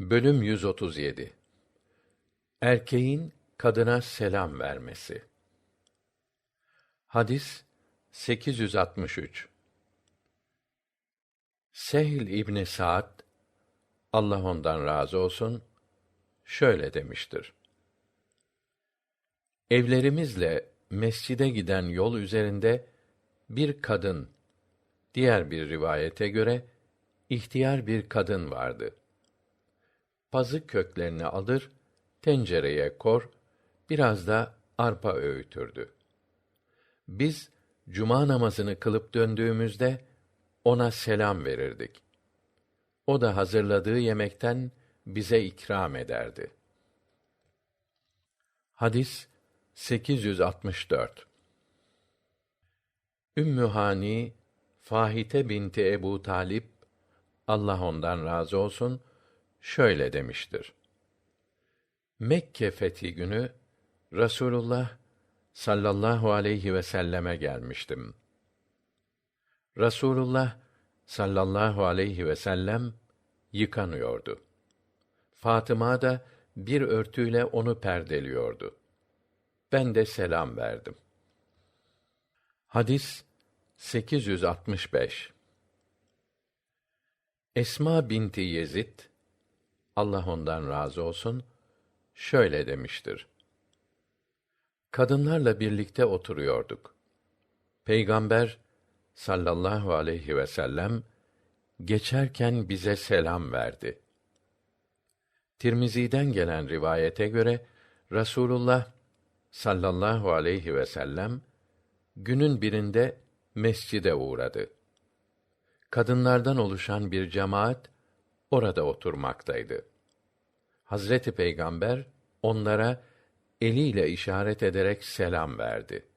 Bölüm 137 Erkeğin kadına selam vermesi. Hadis 863 Sehl İbni Sa'd Allah ondan razı olsun şöyle demiştir. Evlerimizle mescide giden yol üzerinde bir kadın diğer bir rivayete göre ihtiyar bir kadın vardı pazı köklerini alır, tencereye kor, biraz da arpa öğütürdü. Biz cuma namazını kılıp döndüğümüzde ona selam verirdik. O da hazırladığı yemekten bize ikram ederdi. Hadis 864 Ümmü Hani Fahite binti Ebu Talip Allah ondan razı olsun şöyle demiştir. Mekke fethi günü Rasulullah sallallahu aleyhi ve selleme gelmiştim. Rasulullah sallallahu aleyhi ve sellem yıkanıyordu. Fatıma da bir örtüyle onu perdeliyordu. Ben de selam verdim. Hadis 865 Esma binti Yezid Allah ondan razı olsun, şöyle demiştir. Kadınlarla birlikte oturuyorduk. Peygamber sallallahu aleyhi ve sellem geçerken bize selam verdi. Tirmizi'den gelen rivayete göre Rasulullah sallallahu aleyhi ve sellem günün birinde mescide uğradı. Kadınlardan oluşan bir cemaat orada oturmaktaydı. Hazreti Peygamber onlara eliyle işaret ederek selam verdi.